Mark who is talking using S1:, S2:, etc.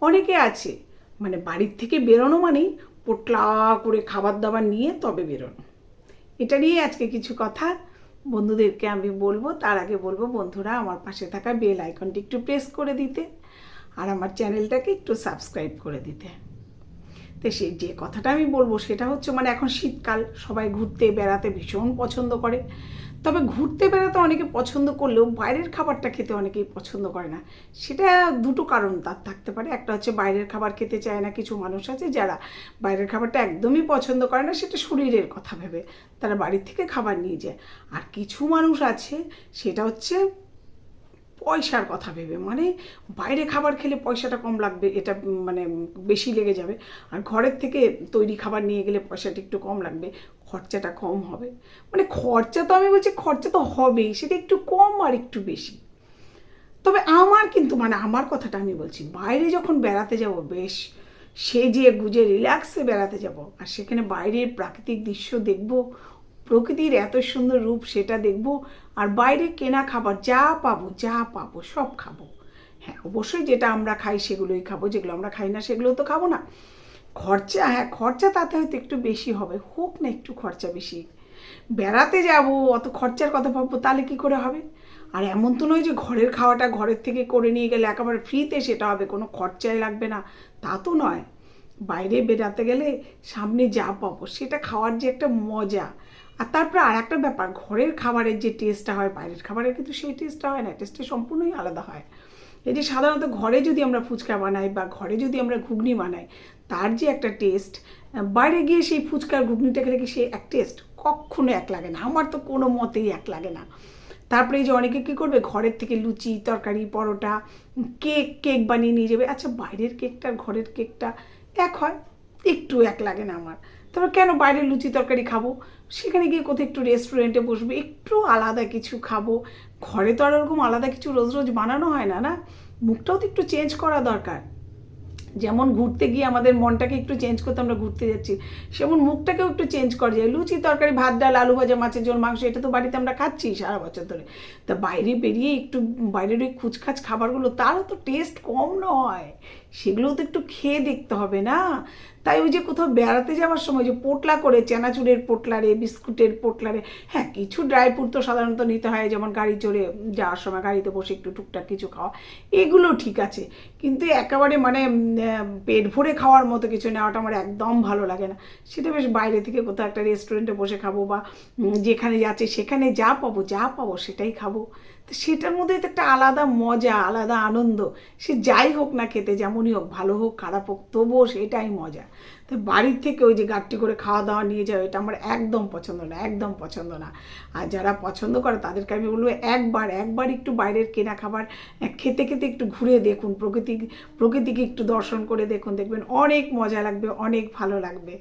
S1: অনেকে আছে। মানে বাড়ির থেকে বেরোনো মানেই পোটলা করে খাবার দাবার নিয়ে তবে বেরোনো। এটা নিয়ে আজকে কিছু কথা। বন্ধুদেরকে আমি বলব, তার আগে বলব, বন্ধুরা, আমার পাশে থাকা বেল আইকনটি একটু প্রেস করে দিতে আর আমার চ্যানেলটাকে একটু সাবস্ক্রাইব করে দিতে। তো সে যে কথাটা আমি বলব সেটা হচ্ছে মানে এখন শীতকাল, সবাই ঘুরতে, বেড়াতে ভীষণ পছন্দ করে। তবে ঘুরতে বেড়াতে অনেকে পছন্দ করলেও বাইরের খাবারটা খেতে অনেকেই পছন্দ করে না। সেটা দুটো কারণ তার থাকতে পারে। একটা হচ্ছে বাইরের খাবার খেতে চায় না কিছু মানুষ আছে যারা বাইরের খাবারটা একদমই পছন্দ করে না, সেটা শরীরের কথা ভেবে তারা বাড়ির থেকে খাবার নিয়ে যায়। আর কিছু মানুষ আছে, সেটা হচ্ছে পয়সার কথা ভেবে মানে বাইরে খাবার খেলে পয়সাটা কম লাগবে, এটা মানে বেশি লেগে যাবে। আর ঘরের থেকে তৈরি খাবার নিয়ে গেলে পয়সাটা একটু কম লাগবে, খরচাটা কম হবে। মানে খরচা তো আমি বলছি, খরচা তো হবেই, সেটা একটু কম আর একটু বেশি। তবে আমার কিন্তু মানে আমার কথাটা আমি বলছি, বাইরে যখন বেড়াতে যাব, বেশ সেজে গুজে রিল্যাক্সে বেড়াতে যাব, আর সেখানে বাইরের প্রাকৃতিক দৃশ্য দেখব প্রকৃতির এত সুন্দর রূপ সেটা দেখব, আর বাইরে কেনা খাবার যা পাবো যা পাবো, সব খাব। হ্যাঁ অবশ্যই যেটা আমরা খাই সেগুলোই খাব, যেগুলো আমরা খাই না সেগুলো তো খাব না। খরচা হ্যাঁ খরচা তাতে হয়তো একটু বেশি হবে, হোক না একটু খরচা বেশি। বেড়াতে যাব, অত খরচার কথা ভাববো, তাহলে কি করে হবে? আর এমন তো নয় যে ঘরের খাওয়াটা ঘরের থেকে করে নিয়ে গেলে একেবারে ফ্রিতে সেটা হবে, কোনো খরচাই লাগবে না। তা তো নয়। বাইরে বেড়াতে গেলে সামনে যা পাবো, সেটা খাওয়ার যে একটা মজা। আর তারপরে আর একটা ব্যাপার, ঘরের খাবারের যে টেস্টটা হয়, বাইরের খাবারের কিন্তু সেই টেস্টটা হয় না টেস্টটা সম্পূর্ণই আলাদা হয়। এই যে সাধারণত ঘরে যদি আমরা ফুচকা বানাই বা ঘরে যদি আমরা ঘুগনি বানাই, তার যে একটা টেস্ট বাইরে গিয়ে সেই ফুচকার ঘুগনিটা খেলে কি সে এক টেস্ট কখনো এক লাগে না, আমার তো কোনো মতেই এক লাগে না। তারপরে এই যে অনেকে কী করবে, ঘরের থেকে লুচি, তরকারি, পরোটা কেক কেক বানিয়ে নিয়ে যাবে। আচ্ছা বাইরের কেকটা ঘরের কেকটা এক হয়, একটু এক লাগে না আমার। তারপর কেন বাইরে লুচি তরকারি খাব? সেখানে গিয়ে কোথাও একটু রেস্টুরেন্টে বসবো, একটু আলাদা কিছু খাব। ঘরে তো আর ওরকম আলাদা কিছু রোজ রোজ বানানো হয় না না? মুখটাও তো একটু চেঞ্জ করা দরকার। যেমন ঘুরতে গিয়ে আমাদের মনটাকে একটু চেঞ্জ করতে আমরা ঘুরতে যাচ্ছি, সেমন মুখটাকেও একটু চেঞ্জ করা যায়। লুচি তরকারি, ভাত, ডাল, আলু ভাজা, মাছের ঝোল, মাংস, এটা তো বাড়িতে আমরা খাচ্ছি সারা বছর ধরে। তা বাইরে বেরিয়ে একটু বাইরের ওই খুচখাচ খাবারগুলো, তারও তো টেস্ট কম নয়। সেগুলোও তো একটু খেয়ে দেখতে হবে না? তাই ওই যে কোথাও বেড়াতে যাওয়ার সময় যে পোটলা করে, চেনাচুরের পোটলারে, বিস্কুটের পোটলারে হ্যাঁ কিছু ড্রাই ফ্রুট তো সাধারণত নিতে হয়, যেমন গাড়ি চড়ে যাওয়ার সময় গাড়িতে বসে একটু টুকটাক কিছু খাওয়া, এগুলো ঠিক আছে। কিন্তু একেবারে মানে পেট ভরে খাওয়ার মতো কিছু নেওয়াটা আমার একদম ভালো লাগে না। সেটা বেশ বাইরে থেকে কোথাও একটা রেস্টুরেন্টে বসে খাব বা যেখানে যাচ্ছে সেখানে যা পাবো যা পাবো সেটাই খাব। তো সেটার মধ্যে তো একটা আলাদা মজা, আলাদা আনন্দ। সে যাই হোক না খেতে যেমনই হোক, ভালো হোক, খারাপ হোক, তবুও সেটাই মজা। তো বাড়ির থেকে ওই যে গাড়টি করে খাওয়া দাওয়া নিয়ে যাও, এটা আমার একদম পছন্দ না, একদম পছন্দ না। আর যারা পছন্দ করে তাদেরকে আমি বলব একবার একবার একটু বাইরের কেনা খাবার খেতে খেতে একটু ঘুরে দেখুন, প্রকৃতি, প্রকৃতিকে একটু দর্শন করে দেখুন, দেখবেন অনেক মজা লাগবে, অনেক ভালো লাগবে।